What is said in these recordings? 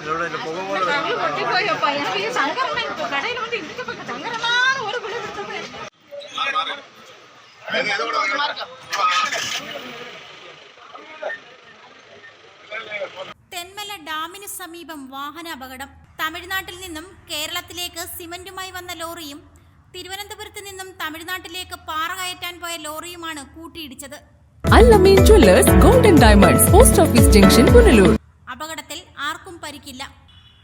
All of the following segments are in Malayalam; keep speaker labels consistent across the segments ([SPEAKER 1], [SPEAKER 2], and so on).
[SPEAKER 1] இதோட இந்த புகை போல வருது.
[SPEAKER 2] போயப்பா எனக்கு சங்கரமா இருக்கு கடையில வந்து இதுக்கு பக்கம் சங்கரமான ஒரு குழி கொடுத்தது
[SPEAKER 3] തെന്മല ഡാമിന് സമീപം വാഹന അപകടം തമിഴ്നാട്ടിൽ നിന്നും കേരളത്തിലേക്ക് സിമന്റുമായി വന്ന ലോറിയും തിരുവനന്തപുരത്ത് നിന്നും തമിഴ്നാട്ടിലേക്ക് പാറ കയറ്റാൻ പോയ ലോറിയുമാണ് കൂട്ടിയിടിച്ചത്
[SPEAKER 4] Alameen jewellers golden diamonds post office junction Punalur
[SPEAKER 3] അപകടത്തിൽ ആർക്കും പരിക്കില്ല.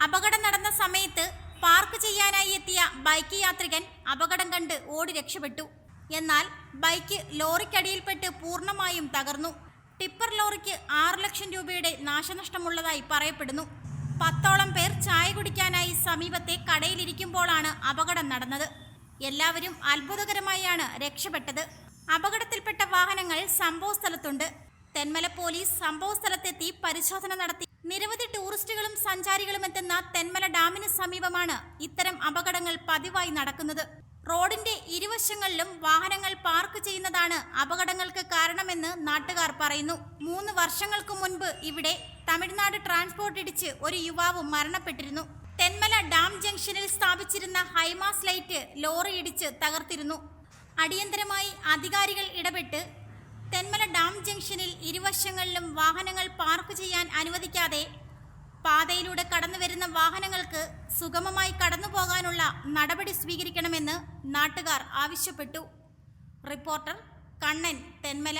[SPEAKER 3] അപകടം നടന്ന സമയത്ത് പാർക്ക് ചെയ്യാനായി എത്തിയ ബൈക്ക് യാത്രികൻ അപകടം കണ്ട് ഓടി രക്ഷപ്പെട്ടു. എന്നാൽ ബൈക്ക് ലോറിക്കടിയിൽപ്പെട്ട് പൂർണമായും തകർന്നു. ടിപ്പർ ലോറിക്ക് ആറ് ലക്ഷം രൂപയുടെ നാശനഷ്ടമുള്ളതായി പറയപ്പെടുന്നു. പത്തോളം പേർ ചായ കുടിക്കാനായി സമീപത്തെ കടയിലിരിക്കുമ്പോഴാണ് അപകടം നടന്നത്. എല്ലാവരും അത്ഭുതകരമായാണ് രക്ഷപ്പെട്ടത്. അപകടത്തിൽപ്പെട്ട വാഹനങ്ങൾ സംഭവസ്ഥലത്തുണ്ട്. തെന്മല പോലീസ് സംഭവസ്ഥലത്തെത്തി പരിശോധന നടത്തി. നിരവധി ടൂറിസ്റ്റുകളും സഞ്ചാരികളും എത്തുന്ന തെന്മല ഡാമിന് സമീപമാണ് ഇത്തരം അപകടങ്ങൾ പതിവായി നടക്കുന്നത്. റോഡിന്റെ ഇരുവശങ്ങളിലും വാഹനങ്ങൾ പാർക്ക് ചെയ്യുന്നതാണ് അപകടങ്ങൾക്ക് കാരണമെന്ന് നാട്ടുകാർ പറയുന്നു. മൂന്ന് വർഷങ്ങൾക്ക് മുൻപ് ഇവിടെ തമിഴ്നാട് ട്രാൻസ്പോർട്ട് ഇടിച്ച് ഒരു യുവാവ് മരണപ്പെട്ടിരുന്നു. തെന്മല ഡാം ജംഗ്ഷനിൽ സ്ഥാപിച്ചിരുന്ന ഹൈമാസ് ലൈറ്റ് ലോറി ഇടിച്ച് തകർത്തിരുന്നു. അടിയന്തരമായി അധികാരികൾ ഇടപെട്ട് തെന്മല ഡാം ജംഗ്ഷനിൽ ഇരുവശങ്ങളിലും വാഹനങ്ങൾ പാർക്ക് ചെയ്യാൻ അനുവദിക്കാതെ പാതയിലൂടെ കടന്നു വരുന്ന വാഹനങ്ങൾക്ക് സുഗമമായി കടന്നു പോകാനുള്ള നടപടി സ്വീകരിക്കണമെന്ന് നാട്ടുകാർ ആവശ്യപ്പെട്ടു. Reporter Kannan Thenmala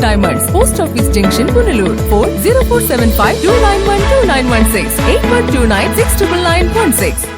[SPEAKER 4] diamonds post office junction Punalur four zero four seven five two nine one two nine one six eight one two nine six triple nine one six